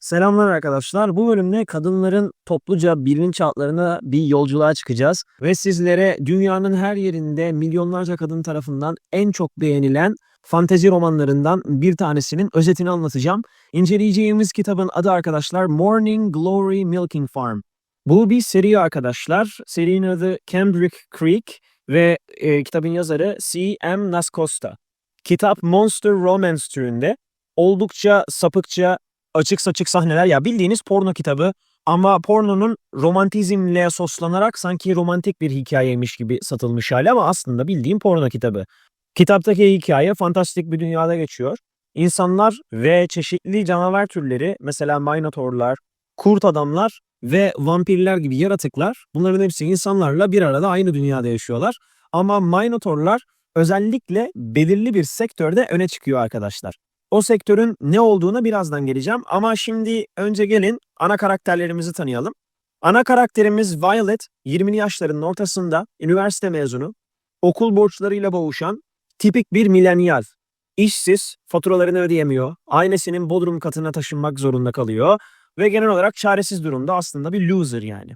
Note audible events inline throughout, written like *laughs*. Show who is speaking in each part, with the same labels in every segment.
Speaker 1: Selamlar arkadaşlar. Bu bölümde kadınların topluca bilinçaltlarına bir yolculuğa çıkacağız. Ve sizlere dünyanın her yerinde milyonlarca kadın tarafından en çok beğenilen fantezi romanlarından bir tanesinin özetini anlatacağım. İnceleyeceğimiz kitabın adı arkadaşlar Morning Glory Milking Farm. Bu bir seri arkadaşlar. Serinin adı Cambric Creek ve e, kitabın yazarı C.M. Nascosta. Kitap Monster Romance türünde oldukça sapıkça açık saçık sahneler ya bildiğiniz porno kitabı ama pornonun romantizmle soslanarak sanki romantik bir hikayeymiş gibi satılmış hali ama aslında bildiğim porno kitabı. Kitaptaki hikaye fantastik bir dünyada geçiyor. İnsanlar ve çeşitli canavar türleri mesela minotorlar, kurt adamlar ve vampirler gibi yaratıklar bunların hepsi insanlarla bir arada aynı dünyada yaşıyorlar. Ama minotorlar özellikle belirli bir sektörde öne çıkıyor arkadaşlar. O sektörün ne olduğuna birazdan geleceğim ama şimdi önce gelin ana karakterlerimizi tanıyalım. Ana karakterimiz Violet, 20'li yaşlarının ortasında, üniversite mezunu, okul borçlarıyla boğuşan, tipik bir milenyal. İşsiz, faturalarını ödeyemiyor, ailesinin bodrum katına taşınmak zorunda kalıyor ve genel olarak çaresiz durumda aslında bir loser yani.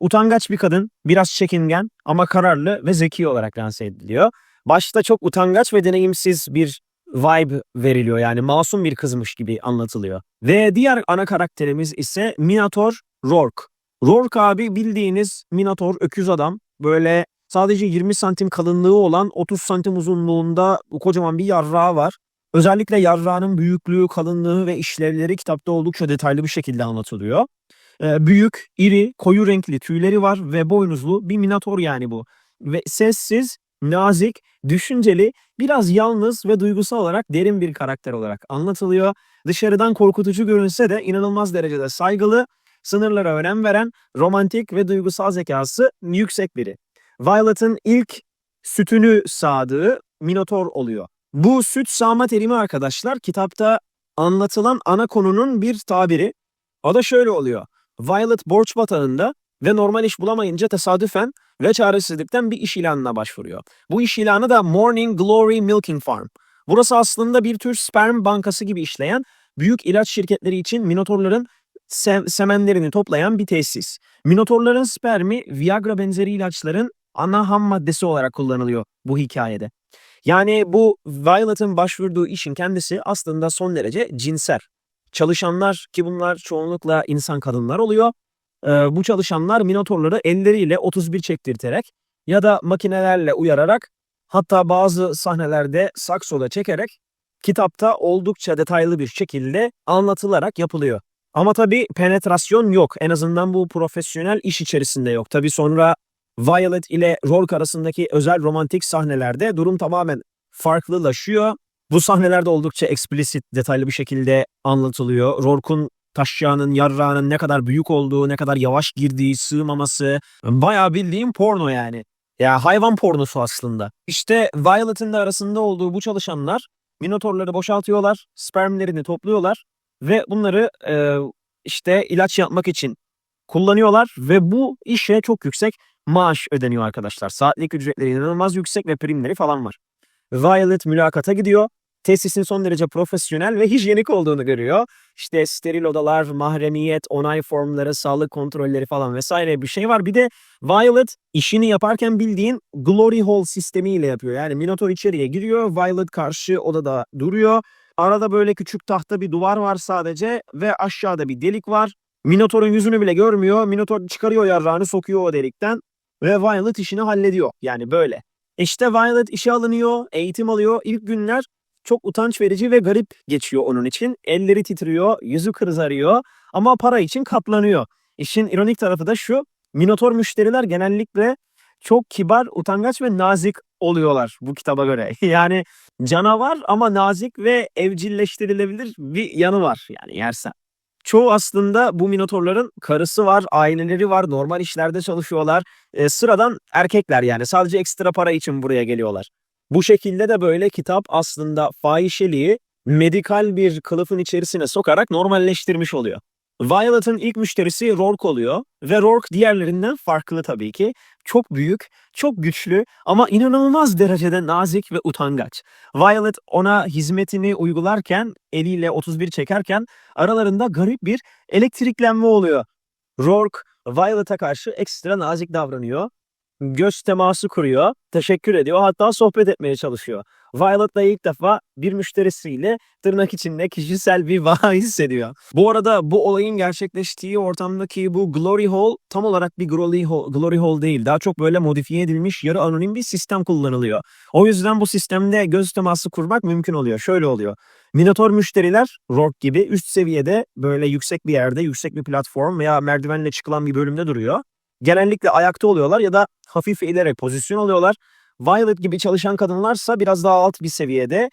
Speaker 1: Utangaç bir kadın, biraz çekingen ama kararlı ve zeki olarak lanse ediliyor. Başta çok utangaç ve deneyimsiz bir vibe veriliyor yani masum bir kızmış gibi anlatılıyor. Ve diğer ana karakterimiz ise Minotaur Rourke. Rourke abi bildiğiniz Minotaur öküz adam. Böyle sadece 20 santim kalınlığı olan 30 santim uzunluğunda kocaman bir yarrağı var. Özellikle yarrağının büyüklüğü, kalınlığı ve işlevleri kitapta oldukça detaylı bir şekilde anlatılıyor. Ee, büyük, iri, koyu renkli tüyleri var ve boynuzlu bir Minotaur yani bu. Ve sessiz, nazik, düşünceli, biraz yalnız ve duygusal olarak derin bir karakter olarak anlatılıyor. Dışarıdan korkutucu görünse de inanılmaz derecede saygılı, sınırlara önem veren, romantik ve duygusal zekası yüksek biri. Violet'ın ilk sütünü sağdığı Minotaur oluyor. Bu süt sağma terimi arkadaşlar kitapta anlatılan ana konunun bir tabiri. O da şöyle oluyor. Violet borç batağında ve normal iş bulamayınca tesadüfen ve çaresizlikten bir iş ilanına başvuruyor. Bu iş ilanı da Morning Glory Milking Farm. Burası aslında bir tür sperm bankası gibi işleyen büyük ilaç şirketleri için minotorların se- semenlerini toplayan bir tesis. Minotorların spermi Viagra benzeri ilaçların ana ham maddesi olarak kullanılıyor bu hikayede. Yani bu Violet'ın başvurduğu işin kendisi aslında son derece cinsel. Çalışanlar ki bunlar çoğunlukla insan kadınlar oluyor. Ee, bu çalışanlar minotorları elleriyle 31 çektirterek ya da makinelerle uyararak hatta bazı sahnelerde saksoda çekerek kitapta oldukça detaylı bir şekilde anlatılarak yapılıyor. Ama tabii penetrasyon yok. En azından bu profesyonel iş içerisinde yok. Tabii sonra Violet ile Rourke arasındaki özel romantik sahnelerde durum tamamen farklılaşıyor. Bu sahnelerde oldukça explicit, detaylı bir şekilde anlatılıyor. Rourke'un taşyağının, yarrağının ne kadar büyük olduğu, ne kadar yavaş girdiği, sığmaması. Bayağı bildiğim porno yani. Ya hayvan pornosu aslında. İşte Violet'in de arasında olduğu bu çalışanlar minotorları boşaltıyorlar, spermlerini topluyorlar ve bunları e, işte ilaç yapmak için kullanıyorlar ve bu işe çok yüksek maaş ödeniyor arkadaşlar. Saatlik ücretleri inanılmaz yüksek ve primleri falan var. Violet mülakata gidiyor. Tesisin son derece profesyonel ve hijyenik olduğunu görüyor. İşte steril odalar, mahremiyet, onay formları, sağlık kontrolleri falan vesaire bir şey var. Bir de Violet işini yaparken bildiğin Glory Hall sistemiyle yapıyor. Yani Minotaur içeriye giriyor, Violet karşı odada duruyor. Arada böyle küçük tahta bir duvar var sadece ve aşağıda bir delik var. Minotaur'un yüzünü bile görmüyor. Minotaur çıkarıyor yarrağını sokuyor o delikten ve Violet işini hallediyor. Yani böyle. İşte Violet işe alınıyor, eğitim alıyor. İlk günler çok utanç verici ve garip geçiyor onun için. Elleri titriyor, yüzü kızarıyor ama para için katlanıyor. İşin ironik tarafı da şu, Minotaur müşteriler genellikle çok kibar, utangaç ve nazik oluyorlar bu kitaba göre. *laughs* Yani canavar ama nazik ve evcilleştirilebilir bir yanı var yani yersen. Çoğu aslında bu minotorların karısı var, aileleri var, normal işlerde çalışıyorlar. E, sıradan erkekler yani sadece ekstra para için buraya geliyorlar. Bu şekilde de böyle kitap aslında fahişeliği medikal bir kılıfın içerisine sokarak normalleştirmiş oluyor. Violet'ın ilk müşterisi Rourke oluyor ve Rourke diğerlerinden farklı tabii ki. Çok büyük, çok güçlü ama inanılmaz derecede nazik ve utangaç. Violet ona hizmetini uygularken, eliyle 31 çekerken aralarında garip bir elektriklenme oluyor. Rourke, Violet'a karşı ekstra nazik davranıyor. Göz teması kuruyor, teşekkür ediyor, hatta sohbet etmeye çalışıyor. Violet'la ilk defa bir müşterisiyle tırnak içinde kişisel bir bağ *laughs* hissediyor. Bu arada bu olayın gerçekleştiği ortamdaki bu Glory Hall tam olarak bir Glory Hall, Glory Hall değil. Daha çok böyle modifiye edilmiş yarı anonim bir sistem kullanılıyor. O yüzden bu sistemde göz teması kurmak mümkün oluyor. Şöyle oluyor. Minotaur müşteriler Rourke gibi üst seviyede böyle yüksek bir yerde, yüksek bir platform veya merdivenle çıkılan bir bölümde duruyor. Genellikle ayakta oluyorlar ya da hafif eğilerek pozisyon alıyorlar. Violet gibi çalışan kadınlarsa biraz daha alt bir seviyede,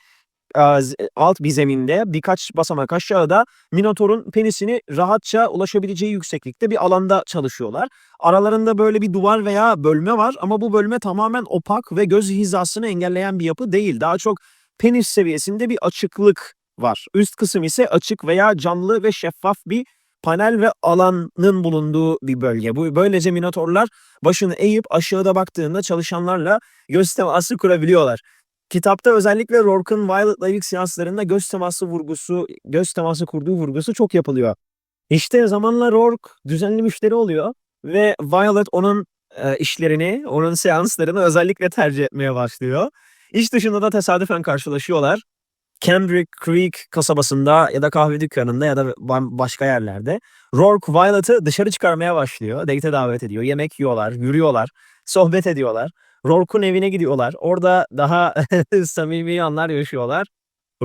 Speaker 1: alt bir zeminde birkaç basamak aşağıda Minotaur'un penisini rahatça ulaşabileceği yükseklikte bir alanda çalışıyorlar. Aralarında böyle bir duvar veya bölme var ama bu bölme tamamen opak ve göz hizasını engelleyen bir yapı değil. Daha çok penis seviyesinde bir açıklık var. Üst kısım ise açık veya camlı ve şeffaf bir panel ve alanın bulunduğu bir bölge. Bu böylece minotorlar başını eğip aşağıda baktığında çalışanlarla göz teması kurabiliyorlar. Kitapta özellikle Rourke'un Violet'la ilk seanslarında göz teması vurgusu, göz teması kurduğu vurgusu çok yapılıyor. İşte zamanla Rourke düzenli müşteri oluyor ve Violet onun e, işlerini, onun seanslarını özellikle tercih etmeye başlıyor. İş dışında da tesadüfen karşılaşıyorlar. Cambrick Creek kasabasında ya da kahve dükkanında ya da başka yerlerde Rourke Violet'ı dışarı çıkarmaya başlıyor. Date'e davet ediyor. Yemek yiyorlar, yürüyorlar, sohbet ediyorlar. Rourke'un evine gidiyorlar. Orada daha *laughs* samimi anlar yaşıyorlar.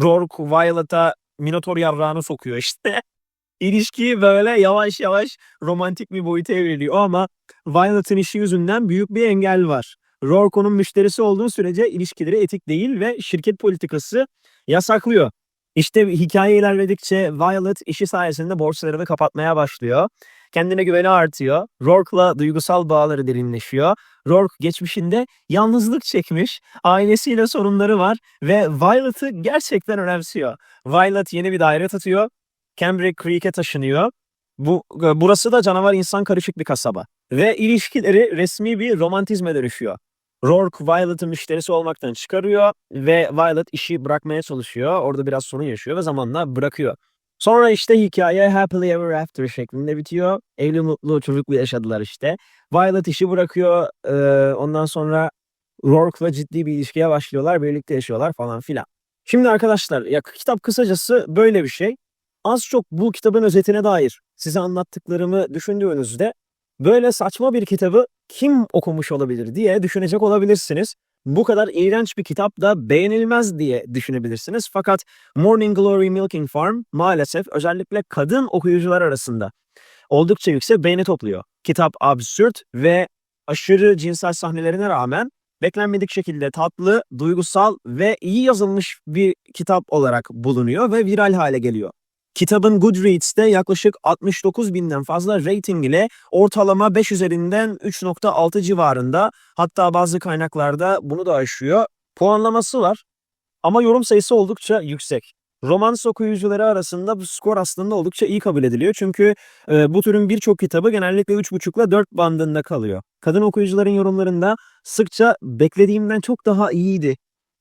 Speaker 1: Rourke Violet'a Minotaur yavrağını sokuyor işte. *laughs* İlişki böyle yavaş yavaş romantik bir boyuta evriliyor ama Violet'ın işi yüzünden büyük bir engel var. Rourke onun müşterisi olduğu sürece ilişkileri etik değil ve şirket politikası yasaklıyor. İşte hikaye ilerledikçe Violet işi sayesinde borçlarını kapatmaya başlıyor. Kendine güveni artıyor. Rourke'la duygusal bağları derinleşiyor. Rourke geçmişinde yalnızlık çekmiş, ailesiyle sorunları var ve Violet'ı gerçekten önemsiyor. Violet yeni bir daire tutuyor. Cambrick Creek'e taşınıyor. Bu, burası da canavar insan karışık bir kasaba. Ve ilişkileri resmi bir romantizme dönüşüyor. Rourke Violet'ın müşterisi olmaktan çıkarıyor ve Violet işi bırakmaya çalışıyor. Orada biraz sorun yaşıyor ve zamanla bırakıyor. Sonra işte hikaye happily ever after şeklinde bitiyor. Evli mutlu çocuklu yaşadılar işte. Violet işi bırakıyor. Ee, ondan sonra Rourke'la ciddi bir ilişkiye başlıyorlar. Birlikte yaşıyorlar falan filan. Şimdi arkadaşlar ya kitap kısacası böyle bir şey. Az çok bu kitabın özetine dair size anlattıklarımı düşündüğünüzde böyle saçma bir kitabı kim okumuş olabilir diye düşünecek olabilirsiniz. Bu kadar iğrenç bir kitap da beğenilmez diye düşünebilirsiniz. Fakat Morning Glory Milking Farm maalesef özellikle kadın okuyucular arasında oldukça yüksek beğeni topluyor. Kitap absürt ve aşırı cinsel sahnelerine rağmen beklenmedik şekilde tatlı, duygusal ve iyi yazılmış bir kitap olarak bulunuyor ve viral hale geliyor. Kitabın Goodreads'te yaklaşık 69 binden fazla rating ile ortalama 5 üzerinden 3.6 civarında hatta bazı kaynaklarda bunu da aşıyor. Puanlaması var ama yorum sayısı oldukça yüksek. Romans okuyucuları arasında bu skor aslında oldukça iyi kabul ediliyor. Çünkü e, bu türün birçok kitabı genellikle 3.5 ile 4 bandında kalıyor. Kadın okuyucuların yorumlarında sıkça beklediğimden çok daha iyiydi.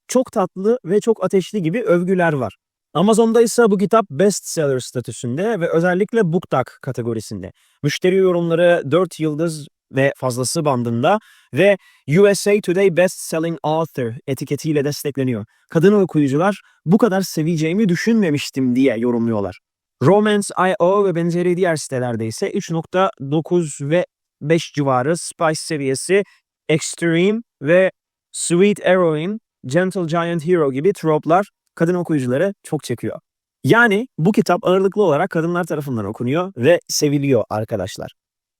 Speaker 1: Çok tatlı ve çok ateşli gibi övgüler var. Amazon'da ise bu kitap bestseller statüsünde ve özellikle BookTok kategorisinde. Müşteri yorumları 4 yıldız ve fazlası bandında ve USA Today Best Selling Author etiketiyle destekleniyor. Kadın okuyucular bu kadar seveceğimi düşünmemiştim diye yorumluyorlar. Romance.io ve benzeri diğer sitelerde ise 3.9 ve 5 civarı Spice seviyesi Extreme ve Sweet Heroine, Gentle Giant Hero gibi troplar kadın okuyucuları çok çekiyor. Yani bu kitap ağırlıklı olarak kadınlar tarafından okunuyor ve seviliyor arkadaşlar.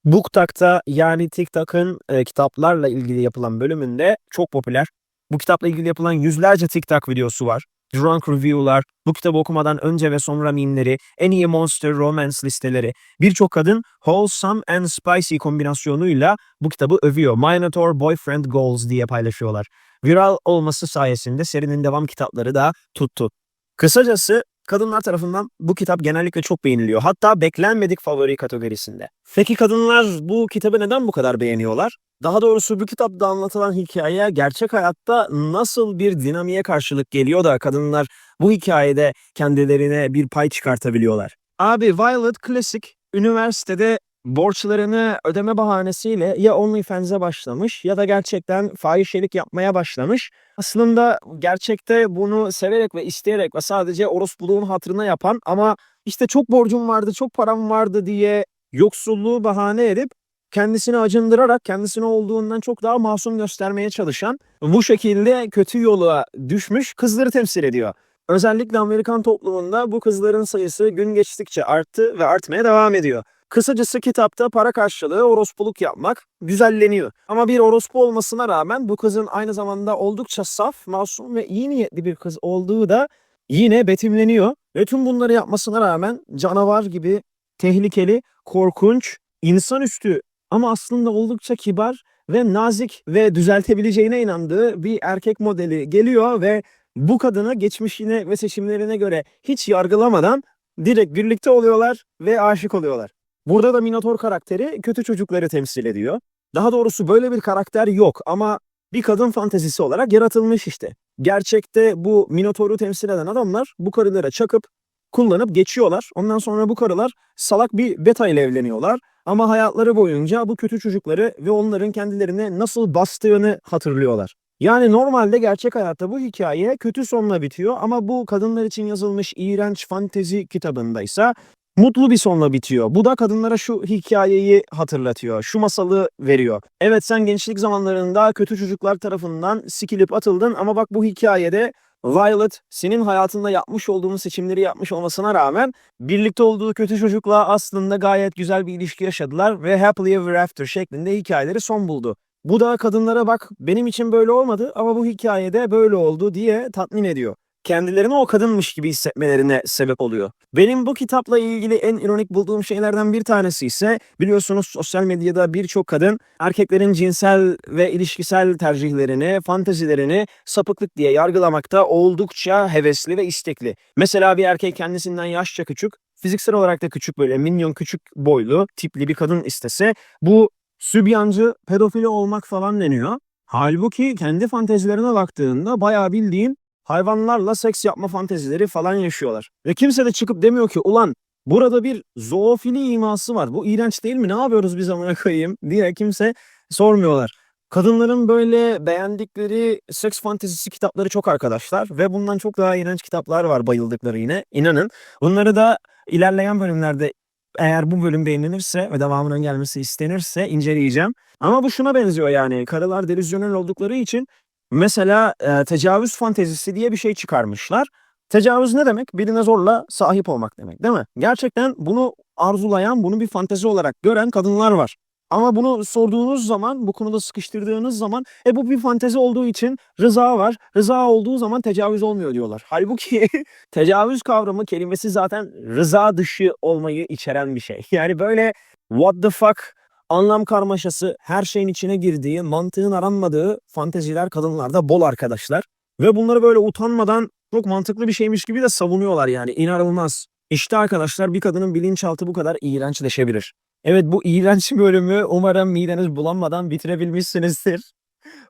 Speaker 1: BookTok'ta yani TikTok'ın e, kitaplarla ilgili yapılan bölümünde çok popüler. Bu kitapla ilgili yapılan yüzlerce TikTok videosu var. Drunk review'lar, bu kitabı okumadan önce ve sonra mimleri, en iyi monster romance listeleri. Birçok kadın wholesome and spicy kombinasyonuyla bu kitabı övüyor. Minotaur Boyfriend Goals diye paylaşıyorlar. Viral olması sayesinde serinin devam kitapları da tuttu. Kısacası kadınlar tarafından bu kitap genellikle çok beğeniliyor. Hatta beklenmedik favori kategorisinde. Peki kadınlar bu kitabı neden bu kadar beğeniyorlar? Daha doğrusu bu kitapta anlatılan hikaye gerçek hayatta nasıl bir dinamiğe karşılık geliyor da kadınlar bu hikayede kendilerine bir pay çıkartabiliyorlar. Abi Violet Classic üniversitede borçlarını ödeme bahanesiyle ya OnlyFans'e başlamış ya da gerçekten fahişelik yapmaya başlamış. Aslında gerçekte bunu severek ve isteyerek ve sadece orospuluğun hatırına yapan ama işte çok borcum vardı, çok param vardı diye yoksulluğu bahane edip kendisini acındırarak kendisine olduğundan çok daha masum göstermeye çalışan bu şekilde kötü yola düşmüş kızları temsil ediyor. Özellikle Amerikan toplumunda bu kızların sayısı gün geçtikçe arttı ve artmaya devam ediyor. Kısacası kitapta para karşılığı orospuluk yapmak güzelleniyor. Ama bir orospu olmasına rağmen bu kızın aynı zamanda oldukça saf, masum ve iyi niyetli bir kız olduğu da yine betimleniyor. Ve tüm bunları yapmasına rağmen canavar gibi tehlikeli, korkunç, insanüstü ama aslında oldukça kibar ve nazik ve düzeltebileceğine inandığı bir erkek modeli geliyor ve bu kadını geçmişine ve seçimlerine göre hiç yargılamadan direkt birlikte oluyorlar ve aşık oluyorlar. Burada da Minotaur karakteri kötü çocukları temsil ediyor. Daha doğrusu böyle bir karakter yok ama bir kadın fantezisi olarak yaratılmış işte. Gerçekte bu Minotaur'u temsil eden adamlar bu karılara çakıp kullanıp geçiyorlar. Ondan sonra bu karılar salak bir beta ile evleniyorlar. Ama hayatları boyunca bu kötü çocukları ve onların kendilerine nasıl bastığını hatırlıyorlar. Yani normalde gerçek hayatta bu hikaye kötü sonla bitiyor ama bu kadınlar için yazılmış iğrenç fantezi kitabında ise mutlu bir sonla bitiyor. Bu da kadınlara şu hikayeyi hatırlatıyor. Şu masalı veriyor. Evet sen gençlik zamanlarında kötü çocuklar tarafından sikilip atıldın ama bak bu hikayede Violet senin hayatında yapmış olduğun seçimleri yapmış olmasına rağmen birlikte olduğu kötü çocukla aslında gayet güzel bir ilişki yaşadılar ve happily ever after şeklinde hikayeleri son buldu. Bu da kadınlara bak benim için böyle olmadı ama bu hikayede böyle oldu diye tatmin ediyor. Kendilerini o kadınmış gibi hissetmelerine sebep oluyor. Benim bu kitapla ilgili en ironik bulduğum şeylerden bir tanesi ise biliyorsunuz sosyal medyada birçok kadın erkeklerin cinsel ve ilişkisel tercihlerini, fantezilerini sapıklık diye yargılamakta oldukça hevesli ve istekli. Mesela bir erkek kendisinden yaşça küçük, fiziksel olarak da küçük böyle minyon küçük boylu, tipli bir kadın istese bu sübyancı, pedofili olmak falan deniyor. Halbuki kendi fantezilerine baktığında bayağı bildiğin hayvanlarla seks yapma fantezileri falan yaşıyorlar. Ve kimse de çıkıp demiyor ki ulan burada bir zoofili iması var. Bu iğrenç değil mi? Ne yapıyoruz biz amına koyayım diye kimse sormuyorlar. Kadınların böyle beğendikleri seks fantezisi kitapları çok arkadaşlar ve bundan çok daha iğrenç kitaplar var bayıldıkları yine. İnanın. Bunları da ilerleyen bölümlerde eğer bu bölüm beğenilirse ve devamının gelmesi istenirse inceleyeceğim. Ama bu şuna benziyor yani. Karılar delüzyonel oldukları için mesela e, tecavüz fantezisi diye bir şey çıkarmışlar. Tecavüz ne demek? Birine zorla sahip olmak demek değil mi? Gerçekten bunu arzulayan, bunu bir fantezi olarak gören kadınlar var. Ama bunu sorduğunuz zaman, bu konuda sıkıştırdığınız zaman e bu bir fantezi olduğu için rıza var. Rıza olduğu zaman tecavüz olmuyor diyorlar. Halbuki *laughs* tecavüz kavramı kelimesi zaten rıza dışı olmayı içeren bir şey. Yani böyle what the fuck anlam karmaşası, her şeyin içine girdiği, mantığın aranmadığı fanteziler kadınlarda bol arkadaşlar. Ve bunları böyle utanmadan çok mantıklı bir şeymiş gibi de savunuyorlar yani inanılmaz. İşte arkadaşlar bir kadının bilinçaltı bu kadar iğrençleşebilir. Evet bu iğrenç *laughs* bölümü umarım mideniz bulanmadan bitirebilmişsinizdir.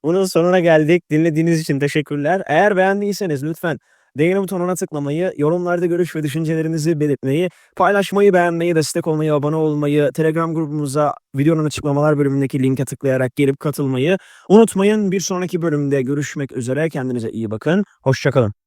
Speaker 1: Bunun sonuna geldik. Dinlediğiniz için teşekkürler. Eğer beğendiyseniz lütfen beğeni butonuna tıklamayı, yorumlarda görüş ve düşüncelerinizi belirtmeyi, paylaşmayı, beğenmeyi, destek olmayı, abone olmayı, Telegram grubumuza videonun açıklamalar bölümündeki linke tıklayarak gelip katılmayı unutmayın. Bir sonraki bölümde görüşmek üzere. Kendinize iyi bakın. Hoşçakalın.